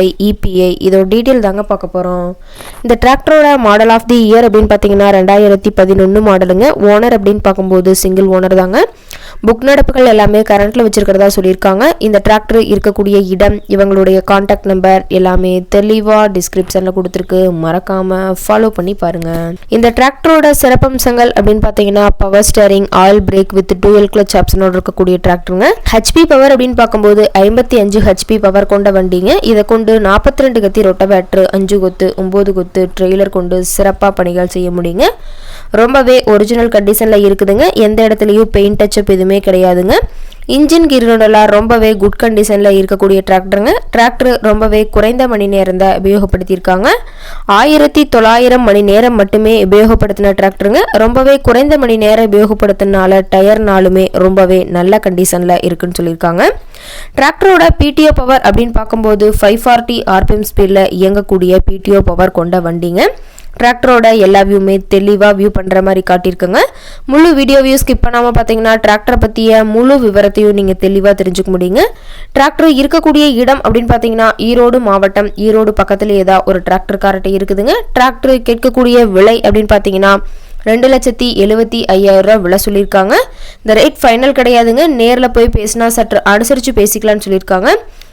EPI இதோட detail தாங்க பார்க்க போகிறோம் இந்த டிராக்டரோட மாடல் ஆஃப் தி இயர் அப்படின்னு பார்த்தீங்கன்னா ரெண்டாயிரத்தி பதினொன்று மாடலுங்க ஓனர் அப்படின்னு பார்க்கும்போது சிங்கிள் ஓனர் தாங்க. புக் நடப்புகள் எல்லாமே கரண்ட்டில் வச்சிருக்கிறதா சொல்லியிருக்காங்க. இந்த டிராக்டர் இருக்கக்கூடிய இடம் இவங்களுடைய காண்டாக்ட் நம்பர் எல்லாமே தெளிவாக டிஸ்கிரிப்ஷனில் கொடுத்துருக்கு. மறக்காமல் ஃபாலோ பண்ணி பாருங்க. இந்த டிராக்டரோட சிறப்பம்சங்கள் அப்படின்னு பார்த்தீங்கன்னா power steering oil brake with dual clutch ஆப்ஷனோட இருக்கக்கூடிய டிராக்டருங்க ஹெச்பி பவர் அப்படின்னு பார்க்கும்போது ஐம்பத்தி அஞ்சு ஹெச்பி பவர் கொண்ட வண்டிங்க. இதை கொண்டு நாற்பத்தி ரெண்டு கத்தி ரொட்டவேட்ரு அஞ்சு கொத்து ஒம்பது கொத்து ட்ரெய்லர் கொண்டு சிறப்பாக பணிகள் செய்ய முடியுங்க. ரொம்பவே ஒரிஜினல் கண்டிஷனில் இருக்குதுங்க. எந்த இடத்துலையும் பெயிண்ட் டச்சப் எதுவுமே கிடையாதுங்க. இன்ஜின் கீரோடெல்லாம் ரொம்பவே குட் கண்டிஷனில் இருக்கக்கூடிய டிராக்டருங்க டிராக்டர் ரொம்பவே குறைந்த மணி நேரம் தான் உபயோகப்படுத்தியிருக்காங்க. ஆயிரத்தி தொள்ளாயிரம் மணி நேரம் மட்டுமே உபயோகப்படுத்தின டிராக்டருங்க ரொம்பவே குறைந்த மணி நேரம் உபயோகப்படுத்தினால டயர்னாலுமே ரொம்பவே நல்ல கண்டிஷனில் இருக்குன்னு சொல்லியிருக்காங்க. டிராக்டரோட பிடிஓ பவர் அப்படின்னு பார்க்கும்போது ஃபைவ் ஃபார்ட்டி ஆர்பிஎம் ஸ்பீடில் இயங்கக்கூடிய பிடிஓ பவர் கொண்ட வண்டிங்க. டிராக்டரோட எல்லா வியூமே தெளிவாக வியூ பண்ணுற மாதிரி காட்டியிருக்குங்க. முழு வீடியோ வியூ ஸ்கிப் பண்ணாமல் பார்த்தீங்கன்னா டிராக்டரை பற்றிய முழு விவரத்தையும் நீங்கள் தெளிவாக தெரிஞ்சுக்க முடியுங்க. டிராக்டர் இருக்கக்கூடிய இடம் அப்படின்னு பார்த்தீங்கன்னா ஈரோடு மாவட்டம். ஈரோடு பக்கத்தில் ஏதா ஒரு டிராக்டர் கார்ட்டை இருக்குதுங்க. டிராக்டர் கேட்கக்கூடிய விலை அப்படின்னு பார்த்தீங்கன்னா ரெண்டு லட்சத்தி எழுபத்தி ஐயாயிரம் ரூபா விலை சொல்லியிருக்காங்க. இந்த ரேட் ஃபைனல் கிடையாதுங்க. நேரில் போய் பேசினா சற்று அனுசரித்து பேசிக்கலாம்னு சொல்லியிருக்காங்க.